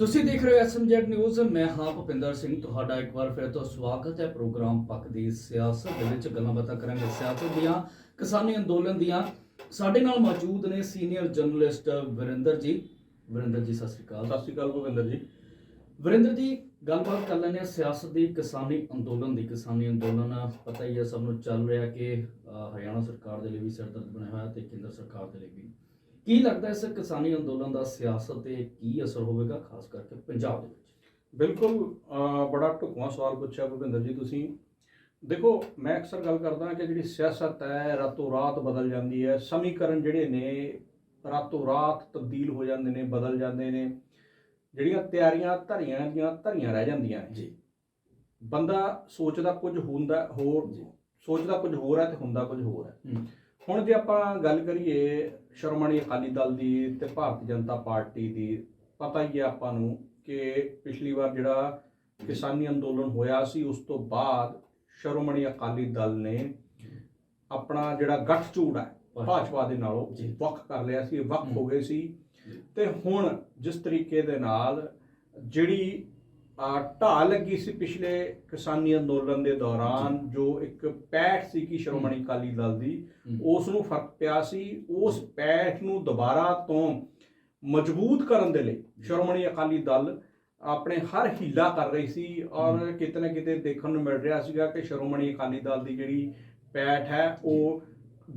ਤੁਸੀਂ ਦੇਖ ਰਹੇ ਹੋ ਐਸਐਮਜੈਡ ਨਿਊਜ਼ ਮੈਂ ਹਾਂ ਭੁਪਿੰਦਰ ਸਿੰਘ ਤੁਹਾਡਾ ਇੱਕ ਵਾਰ ਫਿਰ ਤੋਂ ਸਵਾਗਤ ਹੈ ਪ੍ਰੋਗਰਾਮ ਪੱਕ ਦੀ ਸਿਆਸਤ ਦੇ ਵਿੱਚ ਗੱਲਾਂ ਬਾਤਾਂ ਕਰਾਂਗੇ ਸਿਆਸਤ ਦੀਆਂ ਕਿਸਾਨੀ ਅੰਦੋਲਨ ਦੀਆਂ। ਸਾਡੇ ਨਾਲ ਮੌਜੂਦ ਨੇ ਸੀਨੀਅਰ ਜਰਨਲਿਸਟ ਵਰਿੰਦਰ ਜੀ। ਵਰਿੰਦਰ ਜੀ ਸਤਿ ਸ਼੍ਰੀ ਅਕਾਲ। ਸਤਿ ਸ਼੍ਰੀ ਅਕਾਲ ਭੁਪਿੰਦਰ ਜੀ। ਵਰਿੰਦਰ ਜੀ ਗੱਲਬਾਤ ਕਰ ਲੈਂਦੇ ਹਾਂ ਸਿਆਸਤ ਦੀ ਕਿਸਾਨੀ ਅੰਦੋਲਨ ਦੀ। ਕਿਸਾਨੀ ਅੰਦੋਲਨ ਪਤਾ ਹੀ ਹੈ ਸਭ ਨੂੰ ਚੱਲ ਰਿਹਾ ਕਿ ਹਰਿਆਣਾ ਸਰਕਾਰ ਦੇ ਲਈ ਵੀ ਸਿਰਦਰਦ ਬਣਿਆ ਹੋਇਆ ਤੇ ਕੇਂਦਰ ਸਰਕਾਰ ਦੇ ਲਈ ਵੀ। ਕੀ ਲੱਗਦਾ ਇਸ ਕਿਸਾਨੀ ਅੰਦੋਲਨ ਦਾ ਸਿਆਸਤ ਤੇ ਕੀ ਅਸਰ ਹੋਵੇਗਾ ਖਾਸ ਕਰਕੇ ਪੰਜਾਬ ਦੇ ਵਿੱਚ? ਬਿਲਕੁਲ ਅਹ, ਬੜਾ ਢੁਕਵਾਂ ਸਵਾਲ ਪੁੱਛਿਆ ਭੁਪਿੰਦਰ ਜੀ ਤੁਸੀਂ। ਦੇਖੋ ਮੈਂ ਅਕਸਰ ਗੱਲ ਕਰਦਾ ਕਿ ਜਿਹੜੀ ਸਿਆਸਤ ਹੈ ਰਾਤੋਂ ਰਾਤ ਬਦਲ ਜਾਂਦੀ ਹੈ। ਸਮੀਕਰਨ ਜਿਹੜੇ ਨੇ ਰਾਤੋਂ ਰਾਤ ਤਬਦੀਲ ਹੋ ਜਾਂਦੇ ਨੇ ਬਦਲ ਜਾਂਦੇ ਨੇ। ਜਿਹੜੀਆਂ ਤਿਆਰੀਆਂ ਧਰੀਆਂ ਦੀਆਂ ਧਰੀਆਂ ਰਹਿ ਜਾਂਦੀਆਂ ਨੇ। ਜੀ। ਬੰਦਾ ਸੋਚਦਾ ਕੁਝ ਹੁੰਦਾ ਹੋਰ ਜੀ। ਸੋਚਦਾ ਕੁਝ ਹੋਰ ਹੈ ਤੇ ਹੁੰਦਾ ਕੁਝ ਹੋਰ ਹੈ। ਹੂੰ। ਹੁਣ ਜੇ ਆਪਾਂ ਗੱਲ ਕਰੀਏ ਸ਼੍ਰੋਮਣੀ ਅਕਾਲੀ ਦਲ ਦੀ ਤੇ ਭਾਰਤੀ ਜਨਤਾ ਪਾਰਟੀ ਦੀ ਪਤਾ ਹੀ ਹੈ ਆਪਾਂ ਨੂੰ ਕਿ ਪਿਛਲੀ ਵਾਰ ਜਿਹੜਾ ਕਿਸਾਨੀ ਅੰਦੋਲਨ ਹੋਇਆ ਸੀ ਉਸ ਤੋਂ ਬਾਅਦ ਸ਼੍ਰੋਮਣੀ ਅਕਾਲੀ ਦਲ ਨੇ ਆਪਣਾ ਜਿਹੜਾ ਗੱਠਜੋੜ ਹੈ ਭਾਜਪਾ ਦੇ ਨਾਲੋਂ। ਵੱਖ ਕਰ ਲਿਆ ਸੀ ਵੱਖ ਹੂੰ। ਗਏ ਸੀ। ਤੇ ਹੁਣ ਜਿਸ ਤਰੀਕੇ ਦੇ ਨਾਲ ਜਿਹੜੀ ਢਾਹ ਲੱਗੀ ਸੀ ਪਿਛਲੇ ਕਿਸਾਨੀ ਅੰਦੋਲਨ ਦੇ ਦੌਰਾਨ ਜੋ। ਇੱਕ ਪੈਠ ਸੀ ਕਿ ਸ਼੍ਰੋਮਣੀ ਅਕਾਲੀ ਦਲ ਦੀ। ਉਸ ਨੂੰ ਫ਼ਰਕ ਪਿਆ ਸੀ ਉਸ ਪੈਠ ਨੂੰ ਦੁਬਾਰਾ ਤੋਂ ਮਜ਼ਬੂਤ ਕਰਨ ਦੇ ਲਈ ਸ਼੍ਰੋਮਣੀ ਅਕਾਲੀ ਦਲ ਆਪਣੇ ਹਰ ਹੀਲਾ ਕਰ ਰਹੀ ਸੀ ਔਰ ਕਿਤੇ ਨਾ ਕਿਤੇ ਦੇਖਣ ਨੂੰ ਮਿਲ ਰਿਹਾ ਸੀਗਾ ਕਿ ਸ਼੍ਰੋਮਣੀ ਅਕਾਲੀ ਦਲ ਦੀ ਜਿਹੜੀ ਪੈਠ ਹੈ ਉਹ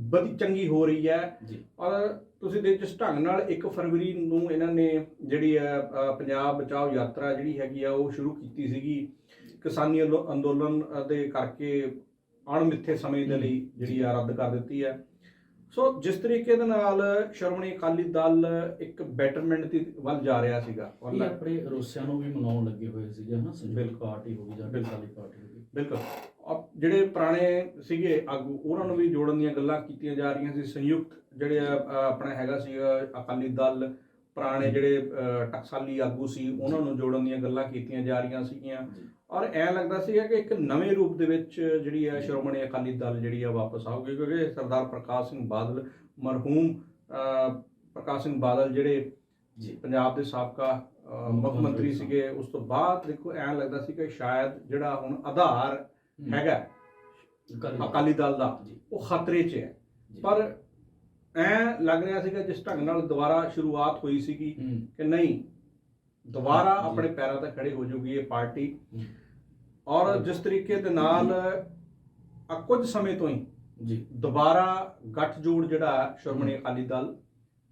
ਬੜੀ ਚੰਗੀ ਹੋ ਰਹੀ ਹੈ। ਔਰ ਤੁਸੀਂ ਦੇ ਜਿਸ ਢੰਗ ਨਾਲ 1 ਫਰਵਰੀ ਨੂੰ ਇਹਨਾਂ ਨੇ ਜਿਹੜੀ ਹੈ ਪੰਜਾਬ ਬਚਾਓ ਯਾਤਰਾ ਜਿਹੜੀ ਹੈਗੀ ਆ ਉਹ ਸ਼ੁਰੂ ਕੀਤੀ ਸੀਗੀ। ਕਿਸਾਨੀ ਅੰਦੋ- ਅੰਦੋਲਨ ਦੇ ਕਰਕੇ ਅਣਮਿੱਥੇ ਸਮੇਂ ਦੇ ਲਈ ਜਿਹੜੀ ਆ ਰੱਦ ਕਰ ਦਿੱਤੀ ਹੈ। ਸੋ ਜਿਸ ਤਰੀਕੇ ਦੇ ਨਾਲ ਸ਼੍ਰੋਮਣੀ ਅਕਾਲੀ ਦਲ ਇੱਕ ਬੈਟਰਮੈਂਟ ਦੀ ਵੱਲ ਜਾ ਰਿਹਾ ਸੀਗਾ ਔਰ ਇਹ ਆਪਣੇ ਰੂਸਿਆਂ ਨੂੰ ਵੀ ਮਨਾਉਣ ਲੱਗੇ ਹੋਏ ਸੀਗੇ ਹਨਾ? ਸੰਯੁਕਤ। ਪਾਰਟੀ ਹੋ ਗਈ ਜਾਂ ਬਿਲਕੁਲ। ਪਾਰਟੀ ਹੋ ਗਈ। ਬਿਲਕੁਲ। ਜਿਹੜੇ ਪੁਰਾਣੇ ਸੀਗੇ ਆਗੂ ਉਹਨਾਂ ਨੂੰ ਵੀ ਜੋੜਨ ਦੀਆਂ ਗੱਲਾਂ ਕੀਤੀਆਂ ਜਾ ਰਹੀਆਂ ਸੀ। ਸੰਯੁਕਤ ਜਿਹੜੇ ਆਪਣਾ ਹੈਗਾ ਸੀ ਅਕਾਲੀ ਦਲ ਪੁਰਾਣੇ ਜਿਹੜੇ ਟਕਸਾਲੀ ਆਗੂ ਸੀ ਉਹਨਾਂ ਨੂੰ ਜੋੜਨ ਦੀਆਂ ਗੱਲਾਂ ਕੀਤੀਆਂ ਜਾ ਰਹੀਆਂ ਸੀਗੀਆਂ। ਔਰ ਐ ਲੱਗਦਾ ਸੀਗਾ ਕਿ ਇੱਕ ਨਵੇਂ ਰੂਪ ਦੇ ਵਿੱਚ ਜਿਹੜੀ ਹੈ ਸ਼੍ਰੋਮਣੀ ਅਕਾਲੀ ਦਲ ਜਿਹੜੀ ਆ ਵਾਪਸ ਆਊਗੀ ਕਿਉਂਕਿ ਸਰਦਾਰ ਪ੍ਰਕਾਸ਼ ਸਿੰਘ ਬਾਦਲ ਮਰਹੂਮ ਪ੍ਰਕਾਸ਼ ਸਿੰਘ ਬਾਦਲ ਜਿਹੜੇ ਜੀ ਪੰਜਾਬ ਦੇ ਸਾਬਕਾ ਮੁੱਖ ਮੰਤਰੀ ਸੀਗੇ ਉਸ ਤੋਂ ਬਾਅਦ ਦੇਖੋ ਐਂ ਲੱਗਦਾ ਸੀ ਕਿ ਸ਼ਾਇਦ ਜਿਹੜਾ ਹੁਣ ਆਧਾਰ ਹੂੰ। ਹੈਗਾ ਅਕਾਲੀ ਦਲ। ਦਾ ਉਹ ਖਤਰੇ 'ਚ ਹੈ। ਪਰ ਐ ਲੱਗ ਰਿਹਾ ਸੀਗਾ ਜਿਸ ਢੰਗ ਨਾਲ ਦੁਬਾਰਾ ਸ਼ੁਰੂਆਤ ਹੋਈ ਸੀਗੀ ਹੂੰ ਕਿ ਨਹੀਂ ਦੁਬਾਰਾ। ਆਪਣੇ ਪੈਰਾਂ ਤੇ ਖੜੇ ਹੋ ਜਾਊਗੀ ਇਹ ਪਾਰਟੀ ਹੂੰ। ਔਰ ਜਿਸ ਤਰੀਕੇ ਦੇ ਨਾਲ ਆ ਕੁਝ ਸਮੇਂ ਤੋਂ ਹੀ ਜੀ। ਦੁਬਾਰਾ ਗੱਠਜੋੜ ਜਿਹੜਾ ਸ਼੍ਰੋਮਣੀ ਅਕਾਲੀ ਦਲ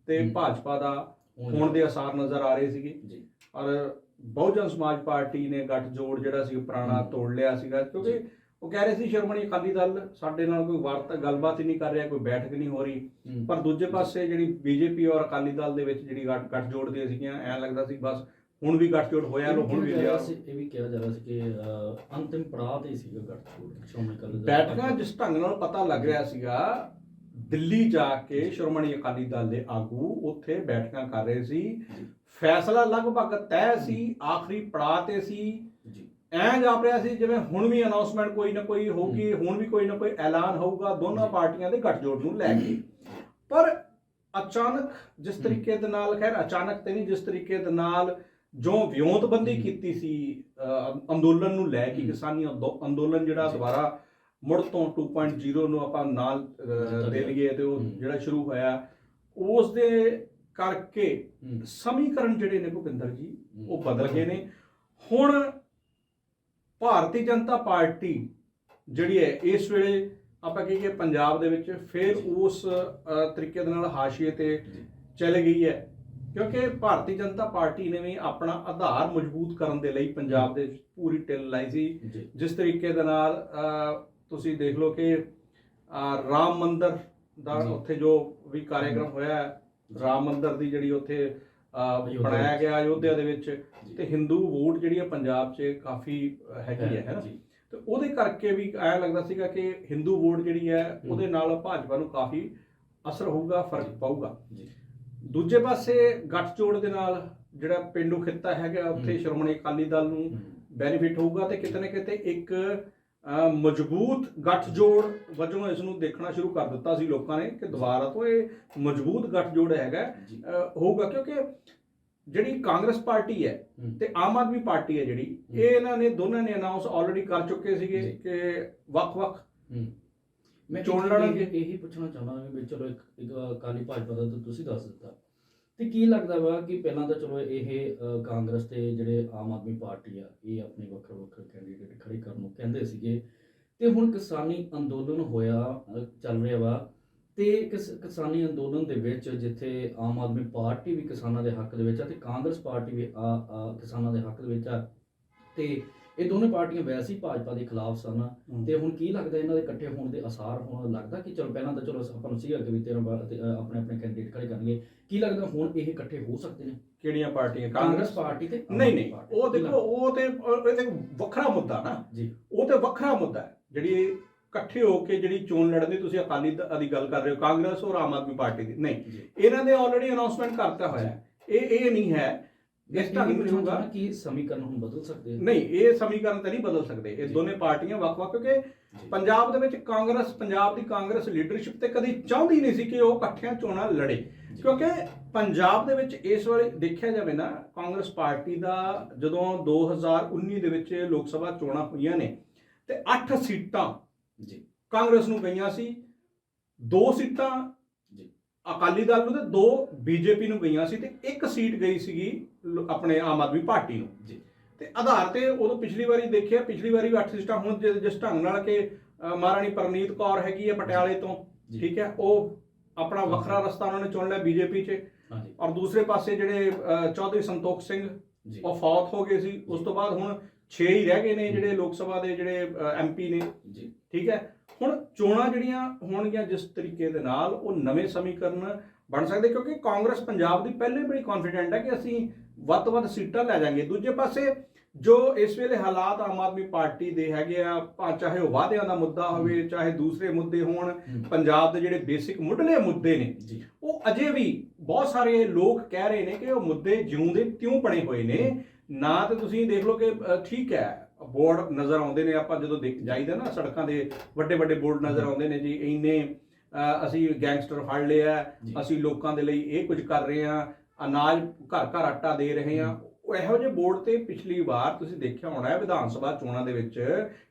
ਤੇ। ਭਾਜਪਾ ਦਾ ਹੋਣ ਦੇ ਅਸਾਰ ਨਜ਼ਰ ਆ ਰਹੇ ਸੀਗੇ। ਜੀ। ਔਰ ਬਹੁਜਨ ਸਮਾਜ ਪਾਰਟੀ ਨੇ ਗੱਠਜੋੜ ਜਿਹੜਾ ਸੀ ਪੁਰਾਣਾ। ਤੋੜ ਲਿਆ ਸੀਗਾ। ਕਿਉਂਕਿ ਉਹ ਕਹਿ ਰਹੇ ਸੀ ਸ਼੍ਰੋਮਣੀ ਅਕਾਲੀ ਦਲ ਸਾਡੇ ਨਾਲ ਕੋਈ ਵਾਰਤਾ ਗੱਲਬਾਤ ਹੀ ਨਹੀਂ ਕਰ ਰਿਹਾ ਕੋਈ ਬੈਠਕ ਨਹੀਂ ਹੋ ਰਹੀ। ਪਰ ਦੂਜੇ ਪਾਸੇ ਜਿਹੜੀ ਬੀਜੇਪੀ ਔਰ ਅਕਾਲੀ ਦਲ ਦੇ ਵਿੱਚ ਜਿਹੜੀ ਗੱਠ ਗੱਠਜੋੜ ਦੀਆਂ ਸੀਗੀਆਂ ਐਂ ਲੱਗਦਾ ਸੀ ਬਸ ਹੁਣ ਵੀ ਗੱਠਜੋੜ ਹੋਇਆ ਲੋ ਹੁਣ ਵੀ ਲਿਆ। ਇਹ ਵੀ ਕਿਹਾ ਜਾ ਰਿਹਾ ਸੀ ਕਿ ਅੰਤਿਮ ਪੜਾਅ ਤੇ ਸੀਗਾ ਗੱਠਜੋੜ ਸ਼੍ਰੋਮਣੀ ਅਕਾਲੀ ਦਲ ਬੈਠਕਾਂ ਜਿਸ ਢੰਗ ਨਾਲ ਪਤਾ ਲੱਗ ਰਿਹਾ ਸੀਗਾ ਦਿੱਲੀ ਜਾ ਕੇ ਸ਼੍ਰੋਮਣੀ ਅਕਾਲੀ ਦਲ ਦੇ ਆਗੂ ਉੱਥੇ ਬੈਠਕਾਂ ਕਰ ਰਹੇ ਸੀ। ਫੈਸਲਾ ਲਗਭਗ ਤੈਅ ਸੀ ਆਖਰੀ ਪੜਾਅ ਤੇ ਸੀ। ਜੀ। ਐਂ ਜਾਪ ਰਿਹਾ ਸੀ ਜਿਵੇਂ ਹੁਣ ਵੀ ਅਨਾਉਂਸਮੈਂਟ ਕੋਈ ਨਾ ਕੋਈ ਹੋਊਗੀ ਹੁਣ ਵੀ ਕੋਈ ਨਾ ਕੋਈ ਐਲਾਨ ਹੋਊਗਾ ਦੋਨਾਂ। ਪਾਰਟੀਆਂ ਦੇ ਗੱਠਜੋੜ ਨੂੰ ਲੈ ਕੇ। ਪਰ ਅਚਾਨਕ ਜਿਸ। ਤਰੀਕੇ ਦੇ ਨਾਲ ਖੈਰ ਅਚਾਨਕ ਤੇ ਨਹੀਂ ਜਿਸ ਤਰੀਕੇ ਦੇ ਨਾਲ ਜੋ ਵਿਉਂਤਬੰਦੀ। ਕੀਤੀ ਸੀ ਅ, ਅੰਦੋਲਨ ਨੂੰ ਲੈ ਕੇ। ਕਿਸਾਨੀ ਅੰਦੋ- ਅੰਦੋਲਨ ਜਿਹੜਾ। ਦੁਬਾਰਾ ਮੁੜ ਤੋਂ 2.0 ਨੂੰ ਆਪਾਂ ਨਾਲ ਅ, ਦੇ। ਲਈਏ ਤੇ ਉਹ ਹਮ। ਜਿਹੜਾ ਸ਼ੁਰੂ ਹੋਇਆ ਉਸ ਦੇ ਕਰਕੇ। ਸਮੀਕਰਨ ਜਿਹੜੇ ਨੇ ਭੁਪਿੰਦਰ ਜੀ। ਉਹ ਬਦਲ ਗਏ ਨੇ ਹੁਣ ਭਾਰਤੀ ਜਨਤਾ ਪਾਰਟੀ ਜਿਹੜੀ ਹੈ ਇਸ ਵੇਲੇ ਆਪਾਂ ਕਹੀਏ ਪੰਜਾਬ ਦੇ ਵਿੱਚ ਫਿਰ। ਉਸ ਅ, ਤਰੀਕੇ ਦੇ ਨਾਲ ਹਾਸ਼ੀਏ ਤੇ। ਚਲੇ ਗਈ ਹੈ ਕਿਉਂਕਿ ਭਾਰਤੀ ਜਨਤਾ ਪਾਰਟੀ ਨੇ ਵੀ ਆਪਣਾ ਆਧਾਰ ਮਜ਼ਬੂਤ ਕਰਨ ਦੇ ਲਈ ਪੰਜਾਬ ਦੇ ਪੂਰੀ ਟਿਲ ਲਾਈ ਸੀ ਜਿਸ ਤਰੀਕੇ ਦੇ ਨਾਲ ਤੁਸੀਂ ਦੇਖ ਲਓ ਕਿ ਰਾਮ ਮੰਦਰ ਦਾ। ਉੱਥੇ ਜੋ ਵੀ ਕਾਰਜਕ੍ਰਮ ਹੋਇਆ ਹੈ, ਰਾਮ ਮੰਦਰ ਦੀ ਜਿਹੜੀ ਉੱਥੇ ਬਣਾਇਆ। ਗਿਆ ਅਯੋਧਿਆ ਦੇ ਵਿੱਚ। ਤੇ ਹਿੰਦੂ ਵੋਟ ਜਿਹੜੀ ਹੈ ਪੰਜਾਬ 'ਚ ਕਾਫੀ ਹੈਗੀ ਹੈ ਹੈ ਨਾ ਜੀ ਤੇ ਉਹਦੇ ਕਰਕੇ ਵੀ ਐਂ ਲੱਗਦਾ ਸੀਗਾ ਕਿ ਹਿੰਦੂ ਵੋਟ ਜਿਹੜੀ ਹੈ। ਉਹਦੇ ਨਾਲ ਭਾਜਪਾ ਨੂੰ ਕਾਫੀ ਅਸਰ ਹੋਊਗਾ ਫ਼ਰਕ। ਪਊਗਾ ਜੀ ਦੂਜੇ ਪਾਸੇ ਗੱਠਜੋੜ ਦੇ ਨਾਲ ਜਿਹੜਾ ਪਿੰਡੂ ਖਿੱਤਾ ਹੈਗਾ ਉੱਥੇ। ਸ਼੍ਰੋਮਣੀ ਅਕਾਲੀ ਦਲ ਨੂੰ। ਬੈਨੀਫਿਟ ਹੋਊਗਾ ਤੇ ਕਿਤੇ ਨਾ ਕਿਤੇ ਇੱਕ ਮਜ਼ਬੂਤ ਗੱਠਜੋੜ ਵਜੋਂ ਇਸ ਨੂੰ ਦੇਖਣਾ ਸ਼ੁਰੂ ਕਰ ਦਿੱਤਾ ਸੀ ਲੋਕਾਂ ਨੇ ਕਿ ਦੁਬਾਰਾ ਤੋਂ ਇਹ ਮਜ਼ਬੂਤ ਗੱਠਜੋੜ ਹੈਗਾ ਹੋਊਗਾ ਕਿਉਂਕਿ ਜਿਹੜੀ ਕਾਂਗਰਸ ਪਾਰਟੀ ਹੈ। ਤੇ ਆਮ ਆਦਮੀ ਪਾਰਟੀ ਹੈ ਜਿਹੜੀ ਇਹ ਇਹਨਾਂ ਨੇ ਦੋਨਾਂ ਨੇ ਅਨਾਉਂਸ ਆਲਰੇਡੀ ਕਰ ਚੁੱਕੇ ਸੀਗੇ। ਕਿ ਵੱਖ-ਵੱਖ ਮੈਂ ਚੋਣ ਲੜਨਗੇ। ਲੜਾਂਗੇ ਇਹੀ ਪੁੱਛਣਾ ਚਾਹੁੰਦਾ ਹਾਂ ਵੀ ਚਲੋ ਇੱਕ ਇੱਕ ਅਕਾਲੀ ਭਾਜਪਾ ਦਾ ਤਾਂ ਤੁਸੀਂ ਦੱਸ ਦਿੱਤਾ। ਤੇ ਕੀ ਲੱਗਦਾ ਵਾ ਕਿ ਪਹਿਲਾਂ ਤਾਂ ਚਲੋ ਇਹ ਅ, ਕਾਂਗਰਸ ਤੇ ਜਿਹੜੇ ਆਮ ਆਦਮੀ ਪਾਰਟੀ ਆ ਇਹ ਆਪਣੇ ਵੱਖਰੇ ਵੱਖਰੇ ਕੈਂਡੀਡੇਟ ਖੜੇ ਕਰਨ ਨੂੰ ਕਹਿੰਦੇ ਸੀਗੇ। ਤੇ ਹੁਣ ਕਿਸਾਨੀ ਅੰਦੋਲਨ ਹੋਇਆ ਚੱਲ ਰਿਹਾ ਵਾ। ਤੇ ਕਿਸ ਕਿਸਾਨੀ ਅੰਦੋਲਨ ਦੇ ਵਿੱਚ ਜਿੱਥੇ ਆਮ ਆਦਮੀ ਪਾਰਟੀ ਵੀ ਕਿਸਾਨਾਂ ਦੇ ਹੱਕ ਦੇ ਵਿੱਚ ਆ ਤੇ ਕਾਂਗਰਸ ਪਾਰਟੀ ਵੀ ਆ ਕਿਸਾਨਾਂ ਦੇ ਹੱਕ ਦੇ ਵਿੱਚ ਆ ਤੇ ਇਹ ਦੋਨੇ ਪਾਰਟੀਆਂ ਵੈਸੇ ਹੀ ਭਾਜਪਾ ਦੇ ਖਿਲਾਫ ਸਨ। ਤੇ ਹੁਣ ਕੀ ਲੱਗਦਾ ਇਹਨਾਂ ਦੇ ਇਕੱਠੇ ਹੋਣ ਦੇ ਅਸਾਰ ਹੁਣ? ਲੱਗਦਾ ਕਿ ਚਲੋ ਪਹਿਲਾਂ ਤਾਂ ਚਲੋ ਆਪਾਂ ਨੂੰ ਸੀਗਾ ਕਿ ਵੀ 13 ਬਾਰ ਤੇ, ਅ, ਆਪਣੇ ਆਪਣੇ ਕੈਂਡੀਡੇਟ ਖੜੇ ਕਰਨਗੇ। ਕੀ ਲੱਗਦਾ ਹੁਣ ਇਹ ਇਕੱਠੇ ਹੋ ਸਕਦੇ ਨੇ? ਕਿਹੜੀਆਂ ਪਾਰਟੀਆਂ? ਕਾਂਗਰਸ? ਪਾਰਟੀ ਤੇ ਨਹੀਂ ਨਹੀਂ। ਉਹ ਦੇਖੋ ਉਹ ਤੇ ਇਹ ਤੇ ਵੱਖਰਾ ਮੁੱਦਾ ਨਾ। ਜੀ। ਉਹ ਤੇ ਵੱਖਰਾ ਮੁੱਦਾ ਹੈ। ਜਿਹੜੀ ਇਕੱਠੇ ਹੋ ਕੇ ਜਿਹੜੀ ਚੋਣ ਲੜਨ ਦੀ ਤੁਸੀਂ ਅਕਾਲੀ ਦ- ਦੀ ਗੱਲ ਕਰ ਰਹੇ ਹੋ ਕਾਂਗਰਸ ਔਰ ਆਮ ਆਦਮੀ ਪਾਰਟੀ ਦੀ। ਨਹੀਂ। ਇਹਨਾਂ ਨੇ ਆਲਰੇਡੀ ਅਨਾਉਂਸਮੈਂਟ ਕਰਤਾ ਹੋਇਆ ਹੈ। ਇਹ ਇਹ ਨਹੀਂ ਹੈ ਇਸ ਢੰਗ ਪੁੱਛਣਾ ਹੋਊਗਾ ਕਿ ਸਮੀਕਰਨ ਹੁਣ ਬਦਲ ਸਕਦੇ ਨਹੀਂ ਇਹ ਸਮੀਕਰਨ ਤਾਂ ਨਹੀਂ ਬਦਲ ਸਕਦੇ ਇਹ। ਦੋਨੇ ਪਾਰਟੀਆਂ ਵੱਖ-ਵੱਖ ਕਿਉਂਕਿ। ਪੰਜਾਬ ਦੇ ਵਿੱਚ ਕਾਂਗਰਸ ਪੰਜਾਬ ਦੀ ਕਾਂਗਰਸ ਲੀਡਰਸ਼ਿਪ ਤੇ ਕਦੀ ਚਾਹੁੰਦੀ ਨਹੀਂ ਸੀ ਕਿ ਉਹ ਇਕੱਠਿਆਂ ਚੋਣਾਂ ਲੜੇ। ਕਿਉਂਕਿ ਪੰਜਾਬ ਦੇ ਵਿੱਚ ਇਸ ਵੇਲੇ ਦੇਖਿਆ ਜਾਵੇ ਨਾ ਕਾਂਗਰਸ ਪਾਰਟੀ ਦਾ ਜਦੋਂ 2019 ਦੇ ਵਿੱਚ ਲੋਕ ਸਭਾ ਚੋਣਾਂ ਹੋਈਆਂ ਨੇ ਤੇ 8 ਸੀਟਾਂ ਜੀ ਕਾਂਗਰਸ ਨੂੰ ਗਈਆਂ ਸੀ ਦੋ ਸੀਟਾਂ। ਅਕਾਲੀ ਦਲ ਨੂੰ ਤੇ ਦੋ ਬੀਜੇਪੀ ਨੂੰ ਗਈਆਂ ਸੀ ਤੇ ਇੱਕ ਸੀਟ ਗਈ ਸੀਗੀ ਲ- ਆਪਣੇ ਆਮ ਆਦਮੀ ਪਾਰਟੀ ਨੂੰ। ਜੀ। ਤੇ ਆਧਾਰ ਤੇ ਉਦੋਂ ਪਿਛਲੀ ਵਾਰੀ ਦੇਖਿਆ ਪਿਛਲੀ ਵਾਰੀ ਵੀ 8 ਸੀਟਾਂ ਹੁਣ ਜਿ- ਜਿਸ ਢੰਗ ਨਾਲ ਕਿ ਅ, ਮਹਾਰਾਣੀ ਪਰਨੀਤ ਕੌਰ ਹੈਗੀ ਹੈ ਪਟਿਆਲੇ ਤੋਂ ਜੀ। ਠੀਕ ਹੈ ਉਹ ਆਪਣਾ ਵੱਖਰਾ ਰਸਤਾ ਉਹਨਾਂ ਨੇ ਚੁਣ ਲਿਆ ਬੀਜੇਪੀ 'ਚ। ਹਾਂਜੀ। ਔਰ ਦੂਸਰੇ ਪਾਸੇ ਜਿਹੜੇ ਅ, ਚੌਧਰੀ ਸੰਤੋਖ ਸਿੰਘ ਜੀ। ਉਹ ਫੌਤ ਹੋ ਗਏ ਸੀ। ਉਸ ਤੋਂ ਬਾਅਦ ਹੁਣ 6 ਹੀ ਰਹਿ ਗਏ ਨੇ ਜਿਹੜੇ ਲੋਕ ਸਭਾ ਦੇ ਜਿਹੜੇ ਐਮਪੀ ਨੇ। ਜੀ। ਠੀਕ ਹੈ ਹੁਣ ਚੋਣਾਂ ਜਿਹੜੀਆਂ ਹੋਣਗੀਆਂ ਜਿਸ ਤਰੀਕੇ ਦੇ ਨਾਲ ਉਹ ਨਵੇਂ ਸਮੀਕਰਨ ਬਣ ਸਕਦੇ ਕਿਉਂਕਿ ਕਾਂਗਰਸ ਪੰਜਾਬ ਦੀ ਪਹਿਲੇ ਬੜੀ ਕੌਨਫੀਡੈਂਟ ਹੈ ਕਿ ਅਸੀਂ ਵੱਧ ਤੋਂ ਵੱਧ ਸੀਟਾਂ ਲੈ ਜਾਾਂਗੇ। ਦੂਜੇ ਪਾਸੇ ਜੋ ਇਸ ਵੇਲੇ ਹਾਲਾਤ ਆਮ ਆਦਮੀ ਪਾਰਟੀ ਦੇ ਹੈਗੇ ਆ ਭਾ- ਚਾਹੇ ਉਹ ਵਾਅਦਿਆਂ ਦਾ ਮੁੱਦਾ ਹੋਵੇ ਚਾਹੇ ਦੂਸਰੇ ਮੁੱਦੇ ਹੋਣ। ਪੰਜਾਬ ਦੇ ਜਿਹੜੇ ਬੇਸਿਕ ਮੁੱਢਲੇ ਮੁੱਦੇ ਨੇ ਉਹ ਅਜੇ ਵੀ ਬਹੁਤ ਸਾਰੇ ਲੋਕ ਕਹਿ ਰਹੇ ਨੇ ਕਿ ਉਹ ਮੁੱਦੇ ਜਿਉਂਦੇ ਤਿਉਂ ਬਣੇ ਹੋਏ ਨੇ। ਨਾ ਤੇ ਤੁਸੀਂ ਦੇਖ ਲਓ ਕਿ ਠੀਕ ਹੈ ਬੋਰਡ ਨਜ਼ਰ ਆਉਂਦੇ ਨੇ ਆਪਾਂ ਜਦੋਂ ਦੇਖ ਜਾਈਦਾ ਨਾ ਸੜਕਾਂ ਦੇ ਵੱਡੇ ਵੱਡੇ ਬੋਰਡ ਨਜ਼ਰ ਆਉਂਦੇ ਨੇ ਜੀ ਇੰਨੇ ਅਸੀਂ ਗੈਂਗਸਟਰ ਫੜ ਲਏ ਆ ਜੀ। ਅਸੀਂ ਲੋਕਾਂ ਦੇ ਲਈ ਇਹ ਕੁਝ ਕਰ ਰਹੇ ਆ ਅਨਾਜ ਘਰ ਘਰ ਆਟਾ ਦੇ ਰਹੇ ਆ ਉਹ ਇਹੋ ਜਿਹੇ ਬੋਰਡ ਤੇ ਪਿਛਲੀ ਵਾਰ ਤੁਸੀਂ ਦੇਖਿਆ ਹੋਣਾ ਹੈ ਵਿਧਾਨ ਸਭਾ ਚੋਣਾਂ ਦੇ ਵਿੱਚ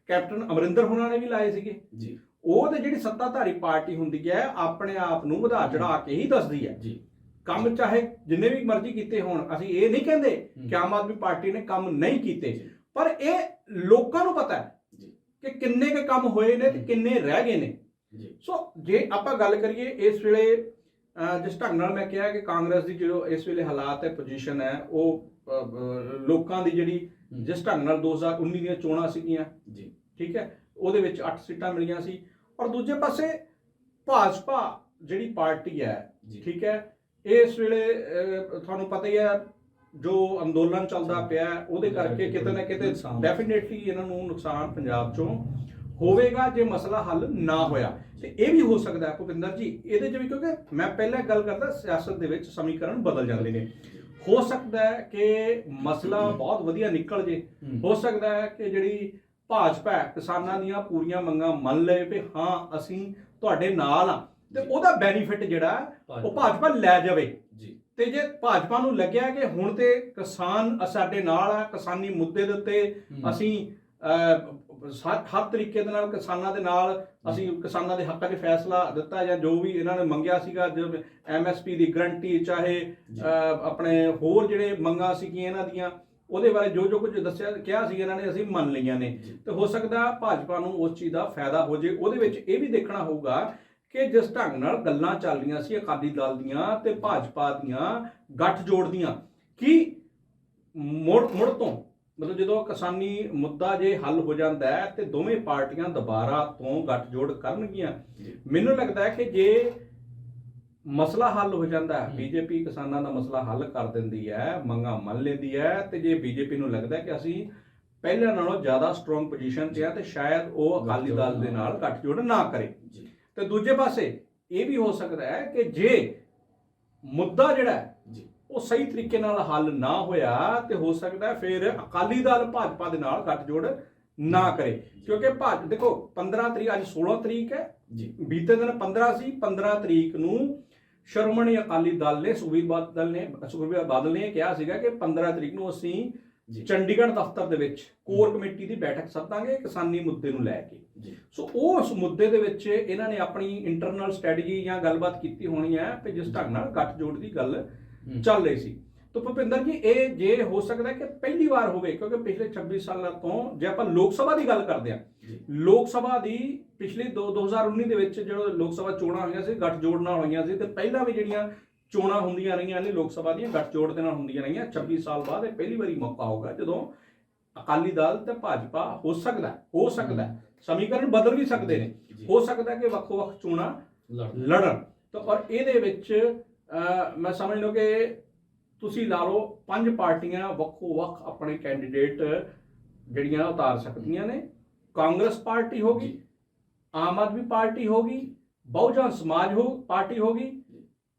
ਕੈਪਟਨ ਅਮਰਿੰਦਰ ਹੁਣਾਂ ਨੇ ਵੀ ਲਾਏ ਸੀਗੇ ਜੀ ਉਹ ਤੇ ਜਿਹੜੀ ਸੱਤਾਧਾਰੀ ਪਾਰਟੀ ਹੁੰਦੀ ਹੈ ਆਪਣੇ ਆਪ ਨੂੰ ਵਧਾ ਚੜਾ ਕੇ ਹੀ ਦੱਸਦੀ ਹੈ ਜੀ ਕੰਮ ਚਾਹੇ ਜਿੰਨੇ ਵੀ ਮਰਜ਼ੀ ਕੀਤੇ ਹੋਣ ਅਸੀਂ ਇਹ ਨਹੀਂ ਕਹਿੰਦੇ। ਕਿ ਆਮ ਆਦਮੀ ਪਾਰਟੀ ਨੇ ਕੰਮ ਨਹੀਂ ਕੀਤੇ। ਪਰ ਇਹ ਲੋਕਾਂ ਨੂੰ ਪਤਾ ਹੈ ਜੀ। ਕਿ ਕਿੰਨੇ ਕੇ ਕੰਮ ਹੋਏ ਨੇ ਤੇ। ਕਿੰਨੇ ਰਹਿ ਗਏ ਨੇ ਜੀ ਸੋ ਜੇ ਆਪਾਂ ਗੱਲ ਕਰੀਏ ਇਸ ਵੇਲੇ ਜਿਸ ਢੰਗ ਨਾਲ ਮੈਂ ਕਿਹਾ ਕਿ ਕਾਂਗਰਸ ਦੀ ਜੋ ਇਸ ਵੇਲੇ ਹਾਲਾਤ ਹੈ ਪੋਜੀਸ਼ਨ ਹੈ ਉਹ ਲੋਕਾਂ ਦੀ ਜਿਹੜੀ। ਜਿਸ ਢੰਗ ਨਾਲ 2019 ਦੀਆਂ ਚੋਣਾਂ ਸੀਗੀਆਂ ਜੀ ਠੀਕ ਹੈ ਉਹਦੇ ਵਿੱਚ 8 ਸੀਟਾਂ ਮਿਲੀਆਂ ਸੀ ਔਰ ਦੂਜੇ ਪਾਸੇ ਭਾਜਪਾ ਜਿਹੜੀ ਪਾਰਟੀ ਹੈ ਠੀਕ ਹੈ ਇਸ ਵੇਲੇ ਤੁਹਾਨੂੰ ਪਤਾ ਹੀ ਹੈ ਜੋ ਅੰਦੋਲਨ ਚੱਲਦਾ ਪਿਆ ਉਹਦੇ ਕਰਕੇ ਕਿਤੇ ਨਾ ਕਿਤੇ। ਡੈਫੀਨੇਟਲੀ ਇਹਨਾਂ ਨੂੰ ਨੁਕਸਾਨ ਪੰਜਾਬ ਚੋਂ ਹੋਵੇਗਾ ਜੇ ਮਸਲਾ ਹੱਲ ਨਾ ਹੋਇਆ ਤੇ ਇਹ ਵੀ ਹੋ ਸਕਦਾ ਹੈ ਭੁਪਿੰਦਰ ਜੀ ਇਹਦੇ 'ਚ ਵੀ ਕਿਉਂਕਿ ਮੈਂ ਪਹਿਲਾਂ ਗੱਲ ਕਰਦਾ ਸਿਆਸਤ ਦੇ ਵਿੱਚ ਸਮੀਕਰਨ ਬਦਲ ਜਾਂਦੇ ਨੇ ਹੋ ਸਕਦਾ ਹੈ ਕਿ ਮਸਲਾ ਬਹੁਤ ਵਧੀਆ ਨਿਕਲ ਜੇ ਹੂੰ। ਸਕਦਾ ਹੈ ਕਿ ਜਿਹੜੀ ਭਾਜਪਾ ਹੈ, ਕਿਸਾਨਾਂ ਦੀਆਂ ਪੂਰੀਆਂ ਮੰਗਾਂ ਮੰਨ ਲਏ ਵੀ ਹਾਂ ਅਸੀਂ ਤੁਹਾਡੇ ਨਾਲ ਆ ਤੇ। ਉਹਦਾ ਬੈਨੀਫਿਟ ਜਿਹੜਾ ਉਹ ਭਾਜਪਾ। ਭਾਜਪਾ ਲੈ ਜਾਵੇ ਜੀ ਤੇ ਜੇ ਭਾਜਪਾ ਨੂੰ ਲੱਗਿਆ ਕਿ ਹੁਣ ਤੇ ਕਿਸਾਨ ਸਾਡੇ ਨਾਲ ਆ ਕਿਸਾਨੀ ਮੁੱਦੇ ਦੇ ਉੱਤੇ। ਅਸੀਂ ਹਰ ਤਰੀਕੇ ਦੇ ਨਾਲ ਕਿਸਾਨਾਂ ਦੇ ਨਾਲ ਅਸੀਂ ਕਿਸਾਨਾਂ ਦੇ ਹੱਕਾਂ 'ਚ ਫੈਸਲਾ ਦਿੱਤਾ ਜਾਂ ਜੋ ਵੀ ਇਹਨਾਂ ਨੇ ਮੰਗਿਆ ਸੀਗਾ ਜਿਵੇਂ ਐਮਐਸਪੀ ਦੀ ਗਰੰਟੀ ਚਾਹੇ ਆਪਣੇ ਹੋਰ ਜਿਹੜੇ ਮੰਗਾਂ ਸੀਗੀਆਂ ਇਹਨਾਂ ਦੀਆਂ ਉਹਦੇ ਬਾਰੇ ਜੋ ਜੋ ਕੁਝ ਦੱਸਿਆ ਕਿਹਾ ਸੀ ਇਹਨਾਂ ਨੇ ਅਸੀਂ ਮੰਨ ਲਈਆਂ ਨੇ। ਤੇ ਹੋ ਸਕਦਾ ਭਾਜਪਾ ਨੂੰ ਉਸ ਚੀਜ਼ ਦਾ ਫਾਇਦਾ ਹੋ ਜੇ ਉਹਦੇ ਵਿੱਚ ਇਹ ਵੀ ਦੇਖਣਾ ਹੋਊਗਾ ਕਿ ਜਿਸ ਢੰਗ ਨਾਲ ਗੱਲਾਂ ਚੱਲ ਰਹੀਆਂ ਸੀ ਅਕਾਲੀ ਦਲ ਦੀਆਂ ਤੇ ਭਾਜਪਾ ਦੀਆਂ ਗੱਠ ਜੋੜ ਦੀਆਂ ਕੀ ਮੁੜ ਮੁੜ ਤੋਂ ਮਤਲਬ ਜਦੋਂ ਕਿਸਾਨੀ ਮੁੱਦਾ ਜੇ ਹੱਲ ਹੋ ਜਾਂਦਾ ਹੈ ਤੇ ਦੋਵੇਂ ਪਾਰਟੀਆਂ ਦੁਬਾਰਾ ਤੋਂ ਗੱਠ ਜੋੜ ਕਰਨਗੀਆਂ। ਮੈਨੂੰ ਲੱਗਦਾ ਹੈ ਕਿ ਜੇ ਮਸਲਾ ਹੱਲ ਹੋ ਜਾਂਦਾ ਹੈ। ਬੀਜੇਪੀ ਕਿਸਾਨਾਂ ਦਾ ਮਸਲਾ ਹੱਲ ਕਰ ਦਿੰਦੀ ਹੈ ਮੰਗਾਂ ਮੰਨ ਲੈਂਦੀ ਹੈ ਤੇ ਜੇ ਬੀਜੇਪੀ ਨੂੰ ਲੱਗਦਾ ਹੈ ਕਿ ਅਸੀਂ ਪਹਿਲਾਂ ਨਾਲੋਂ ਜ਼ਿਆਦਾ ਸਟਰੋਂਗ ਪੋਜੀਸ਼ਨ 'ਤੇ ਆ ਤੇ ਸ਼ਾਇਦ ਉਹ ਅਕਾਲੀ ਦਲ ਦੇ ਨਾਲ ਗੱਠਜੋੜ ਨਾ ਕਰੇ ਤੇ ਦੂਜੇ ਪਾਸੇ ਇਹ ਵੀ ਹੋ ਸਕਦਾ ਹੈ ਕਿ ਜੇ ਮੁੱਦਾ ਜਿਹੜਾ ਹੈ ਜੀ। ਉਹ ਸਹੀ ਤਰੀਕੇ ਨਾਲ ਹੱਲ ਨਾ ਹੋਇਆ ਤੇ ਹੋ ਸਕਦਾ ਫਿਰ ਅਕਾਲੀ ਦਲ ਭਾਜਪਾ ਦੇ ਨਾਲ ਗੱਠਜੋੜ ਨਾ ਕਰੇ। ਕਿਉਂਕਿ ਭਾਜ ਦੇਖੋ 15 ਤਰੀਕ ਅੱਜ 16 ਤਰੀਕ ਹੈ। ਜੀ। ਬੀਤੇ ਦਿਨ 15 ਸੀ 15 ਤਰੀਕ ਨੂੰ ਸ਼੍ਰੋਮਣੀ ਅਕਾਲੀ ਦਲ ਨੇ ਸੁਖਬੀਰ ਬਾਦਲ ਨੇ ਸੁਖਬੀਰ ਬਾਦਲ ਨੇ ਕਿਹਾ ਸੀਗਾ ਕਿ 15 ਤਰੀਕ ਨੂੰ ਅਸੀਂ ਚੰਡੀਗੜ੍ਹ ਦਫ਼ਤਰ ਦੇ ਵਿੱਚ ਕੋਰ ਕਮੇਟੀ ਦੀ ਬੈਠਕ ਸੱਦਾਂਗੇ ਕਿਸਾਨੀ ਮੁੱਦੇ ਨੂੰ ਲੈ ਕੇ। ਸੋ ਉਸ ਮੁੱਦੇ ਦੇ ਵਿੱਚ ਇਹਨਾਂ ਨੇ ਆਪਣੀ ਇੰਟਰਨਲ ਸਟ੍ਰੈਟਜੀ ਜਾਂ ਗੱਲਬਾਤ ਕੀਤੀ ਹੋਣੀ ਹੈ ਕਿ ਜਿਸ ਢੰਗ ਨਾਲ ਗੱਠਜੋੜ ਦੀ ਗੱਲ। ਚੱਲ ਰਹੀ ਸੀ। ਤਾਂ ਭੁਪਿੰਦਰ ਜੀ ਇਹ ਜੇ ਹੋ ਸਕਦਾ ਕਿ ਪਹਿਲੀ ਵਾਰ ਹੋਵੇ ਕਿਉਂਕਿ ਪਿਛਲੇ 26 ਸਾਲਾਂ ਤੋਂ ਜੇ ਆਪਾਂ ਲੋਕ ਸਭਾ ਦੀ ਗੱਲ ਕਰਦੇ ਜੀ। ਲੋਕ ਸਭਾ ਦੀ ਪਿਛਲੀ ਦੋ 2019 ਦੇ ਵਿੱਚ ਜਦੋਂ ਲੋਕ ਸਭਾ ਚੋਣਾਂ ਹੋਈਆਂ ਸੀ ਗੱਠਜੋੜ ਨਾਲ ਹੋਈਆਂ ਸੀ ਤੇ ਪਹਿਲਾਂ ਵੀ ਜਿਹੜੀਆਂ ਚੋਣਾਂ ਹੁੰਦੀਆਂ ਰਹੀਆਂ ਨੇ ਲੋਕ ਸਭਾ ਦੀਆਂ ਗੱਠਜੋੜ ਦੇ ਨਾਲ ਹੁੰਦੀਆਂ ਰਹੀਆਂ। 26 ਸਾਲ ਬਾਅਦ ਇਹ ਪਹਿਲੀ ਵਾਰੀ ਮੌਕਾ ਹੋਊਗਾ ਜਦੋਂ ਅਕਾਲੀ ਦਲ ਤੇ ਭਾਜਪਾ ਹੋ ਸਕਦਾ ਹੈ, ਸਕਦਾ। ਸਮੀਕਰਨ ਬਦਲ ਵੀ ਸਕਦੇ ਨੇ। ਹੋ ਸਕਦਾ ਕਿ ਵੱਖੋ-ਵੱਖ ਚੋਣਾਂ ਲੜ ਲੜਨ। ਤਾਂ ਔਰ ਇਹਦੇ ਵਿੱਚ ਮੈਂ ਸਮਝ ਲਓ ਕਿ ਤੁਸੀਂ ਲਾ ਲਓ ਪੰਜ ਪਾਰਟੀਆਂ ਵੱਖੋ ਵੱਖ ਆਪਣੇ ਕੈਂਡੀਡੇਟ ਜਿਹੜੀਆਂ ਉਤਾਰ ਸਕਦੀਆਂ ਨੇ। ਕਾਂਗਰਸ ਪਾਰਟੀ ਹੋਗੀ ਆਮ ਆਦਮੀ ਪਾਰਟੀ ਹੋਗੀ ਬਹੁਜਨ ਸਮਾਜ ਹੋ ਪਾਰਟੀ ਹੋਗੀ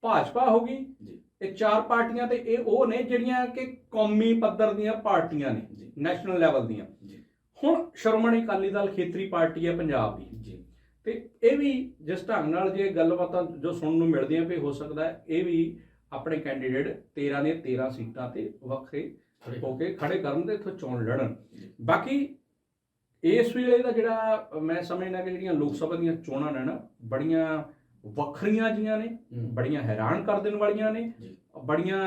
ਭਾਜਪਾ ਹੋਗੀ ਜੀ। ਇਹ ਚਾਰ ਪਾਰਟੀਆਂ ਤੇ ਇਹ ਉਹ ਨੇ ਜਿਹੜੀਆਂ ਕਿ ਕੌਮੀ ਪੱਧਰ ਦੀਆਂ ਪਾਰਟੀਆਂ ਨੇ ਜੀ। ਨੈਸ਼ਨਲ ਲੈਵਲ ਦੀਆਂ। ਜੀ। ਹੁਣ ਸ਼੍ਰੋਮਣੀ ਅਕਾਲੀ ਦਲ ਖੇਤਰੀ ਪਾਰਟੀ ਹੈ ਪੰਜਾਬ ਦੀ। ਜੀ। ਤੇ ਇਹ ਵੀ ਜਿਸ ਢੰਗ ਨਾਲ ਜੇ ਗੱਲਬਾਤਾਂ ਜੋ ਸੁਣਨ ਨੂੰ ਮਿਲਦੀਆਂ ਵੀ ਹੋ ਸਕਦਾ ਹੈ ਇਹ ਵੀ ਆਪਣੇ ਕੈਂਡੀਡੇਟ 13 ਦੀਆਂ 13 ਸੀਟਾਂ ਤੇ ਵੱਖਰੇ ਹੋ ਕੇ ਖੜੇ ਕਰਨ ਤੇ ਇੱਥੋਂ ਚੋਣ ਲੜਨ। ਬਾਕੀ ਇਸ ਵੇਲੇ ਦਾ ਜਿਹੜਾ ਮੈਂ ਸਮਝਦਾ ਕਿ ਜਿਹੜੀਆਂ ਲੋਕ ਸਭਾ ਦੀਆਂ ਚੋਣਾਂ ਨੇ ਨਾ ਬੜੀਆਂ ਵੱਖਰੀਆਂ ਜੀਆਂ ਨੇ। ਬੜੀਆਂ ਹੈਰਾਨ ਕਰ ਦੇਣ ਵਾਲੀਆਂ ਨੇ। ਬੜੀਆਂ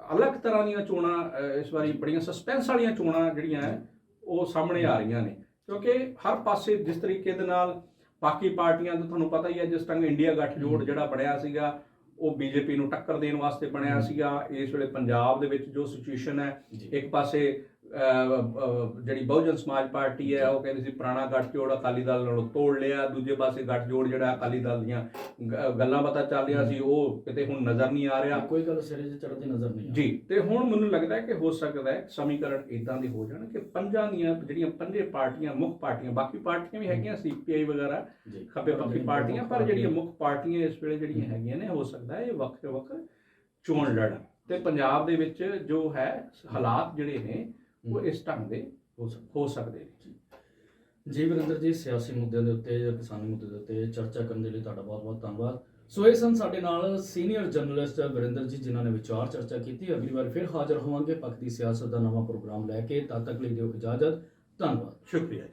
ਅਲੱਗ ਤਰ੍ਹਾਂ ਦੀਆਂ ਚੋਣਾਂ ਇਸ ਵਾਰੀ ਬੜੀਆਂ ਸਸਪੈਂਸ ਵਾਲੀਆਂ ਚੋਣਾਂ ਜਿਹੜੀਆਂ ਉਹ ਸਾਹਮਣੇ ਆ ਰਹੀਆਂ ਨੇ ਕਿਉਂਕਿ ਹਰ ਪਾਸੇ ਜਿਸ ਤਰੀਕੇ ਦੇ ਨਾਲ ਬਾਕੀ ਪਾਰਟੀਆਂ ਦਾ ਤੁਹਾਨੂੰ ਪਤਾ ਹੀ ਹੈ ਜਿਸ ਤਰ੍ਹਾਂ ਇੰਡੀਆ ਗੱਠਜੋੜ। ਜਿਹੜਾ ਬਣਿਆ ਸੀਗਾ ਉਹ ਬੀਜੇਪੀ ਨੂੰ ਟੱਕਰ ਦੇਣ ਵਾਸਤੇ ਬਣਿਆ। ਸੀਗਾ ਇਸ ਵੇਲੇ ਪੰਜਾਬ ਦੇ ਵਿੱਚ ਜੋ ਸਿਚੁਏਸ਼ਨ ਹੈ ਇੱਕ ਪਾਸੇ ਜਿਹੜੀ ਬਹੁਜਨ ਸਮਾਜ ਪਾਰਟੀ ਹੈ ਉਹ ਕਹਿੰਦੀ ਸੀ ਪੁਰਾਣਾ ਗੱਠਜੋੜ ਅਕਾਲੀ ਦਲ ਨਾਲੋਂ ਤੋੜ ਲਿਆ ਦੂਜੇ ਪਾਸੇ ਗੱਠਜੋੜ ਜਿਹੜਾ ਅਕਾਲੀ ਦਲ ਦੀਆਂ ਗੱਲਾਂ ਬਾਤਾਂ ਚੱਲ ਰਹੀਆਂ ਸੀ ਉਹ ਕਿਤੇ ਹੁਣ ਨਜ਼ਰ ਨਹੀਂ ਆ ਰਿਹਾ। ਕੋਈ ਗੱਲ ਸਿਰੇ 'ਚ ਚੜ੍ਹਦੀ ਨਜ਼ਰ ਨਹੀਂ ਜੀ ਤੇ ਹੁਣ ਮੈਨੂੰ ਲੱਗਦਾ ਕਿ ਹੋ ਸਕਦਾ ਹੈ ਸਮੀਕਰਨ ਇਦਾਂ ਦੇ ਹੋ ਜਾਣ ਕਿ ਪੰਜਾਂ ਦੀਆਂ ਜਿਹੜੀਆਂ ਪੰਜੇ ਪਾਰਟੀਆਂ ਮੁੱਖ ਪਾਰਟੀਆਂ ਬਾਕੀ ਪਾਰਟੀਆਂ ਵੀ ਹੈਗੀਆਂ ਸੀਪੀਆਈ ਵਗੈਰਾ ਖੱਬੇ ਪੱਖੀ ਪਾਰਟੀਆਂ ਪਰ ਜਿਹੜੀਆਂ ਮੁੱਖ ਪਾਰਟੀਆਂ ਇਸ ਵੇਲੇ ਜਿਹੜੀਆਂ ਹੈਗੀਆਂ ਨੇ ਹੋ ਸਕਦਾ ਹੈ ਇਹ ਵੱਖਰੇ ਵੱਖ ਚੋਣ ਲੜਨ। ਤੇ ਪੰਜਾਬ ਦੇ ਵਿੱਚ ਜੋ ਹੈ ਹਾਲਾਤ ਜਿਹੜੇ ਨੇ ਉਹ ਇਸ ਢੰਗ ਦੇ ਹੋ ਸਕਦਾ ਹੋ ਸਕਦੇ ਨੇ। ਜੀ ਵਰਿੰਦਰ ਜੀ ਸਿਆਸੀ ਮੁੱਦਿਆਂ ਦੇ ਉੱਤੇ ਜਾਂ ਕਿਸਾਨੀ ਮੁੱਦੇ ਦੇ ਉੱਤੇ ਚਰਚਾ ਕਰਨ ਦੇ ਲਈ ਤੁਹਾਡਾ ਬਹੁਤ-ਬਹੁਤ ਧੰਨਵਾਦ। ਸੋ ਇਹ ਸਨ ਸਾਡੇ ਨਾਲ ਸੀਨੀਅਰ ਜਰਨਲਿਸਟ ਵਰਿੰਦਰ ਜੀ ਜਿਨ੍ਹਾਂ ਨੇ ਵਿਚਾਰ ਚਰਚਾ ਕੀਤੀ। ਅਗਲੀ ਵਾਰ ਫਿਰ ਹਾਜ਼ਰ ਹੋਵਾਂਗੇ। ਪੱਖ ਦੀ ਸਿਆਸਤ ਦਾ ਨਵਾਂ ਪ੍ਰੋਗਰਾਮ ਲੈ ਕੇ। ਤਦ ਤੱਕ ਲਈ ਦਿਓ ਇਜਾਜ਼ਤ। ਧੰਨਵਾਦ। ਸ਼ੁਕਰੀਆ ਜੀ।